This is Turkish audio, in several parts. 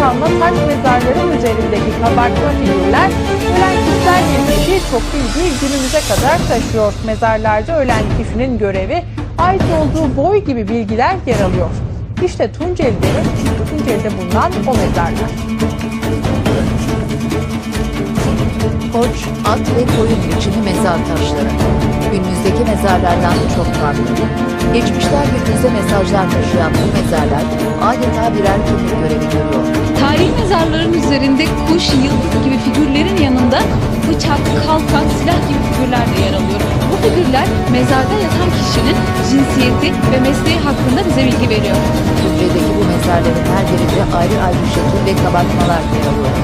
kalma taş mezarların üzerindeki kabartma figürler ölen kişilerle ilgili birçok bilgiyi günümüze kadar taşıyor. Mezarlarda ölen kişinin görevi, ait olduğu boy gibi bilgiler yer alıyor. İşte Tunceli'de, Tunceli'de bulunan o mezarlar. Koç, at ve koyun biçimi mezar taşları. Günümüzdeki mezarlardan çok farklı. Geçmişten günümüze mesajlar taşıyan bu mezarlar adeta birer kimlik görevi görüyor. Tarihi mezarların üzerinde kuş, yıldız gibi figürlerin yanında bıçak, kalkan, silah gibi figürler de yer alıyor. Bu figürler mezarda yatan kişinin cinsiyeti ve mesleği hakkında bize bilgi veriyor. Türkiye'deki bu mezarların her birinde ayrı ayrı şekil ve kabartmalar yer alıyor.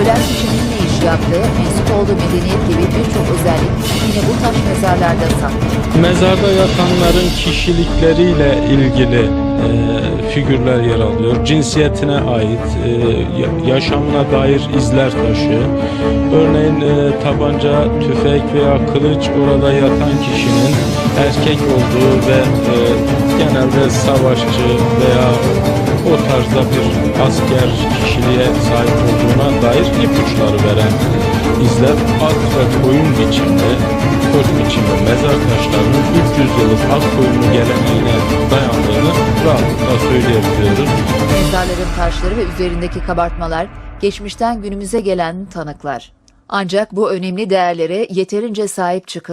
Ölen kişinin mensup olduğu medeniyet gibi birçok özellik yine bu taş mezarlarda saklı. Mezarda yatanların kişilikleriyle ilgili e, figürler yer alıyor. Cinsiyetine ait, e, ya- yaşamına dair izler taşıyor. Örneğin e, tabanca, tüfek veya kılıç orada yatan kişinin erkek olduğu ve e, genelde savaşçı veya o tarzda bir asker kişiliğe sahip olduğuna dair ipuçları veren izler at ve koyun biçimde, koç biçimde mezar taşlarının 300 yıllık at koyunu geleneğine dayandığını rahatlıkla söyleyebiliyoruz. Mezarların taşları ve üzerindeki kabartmalar geçmişten günümüze gelen tanıklar. Ancak bu önemli değerlere yeterince sahip çıkılmıyor.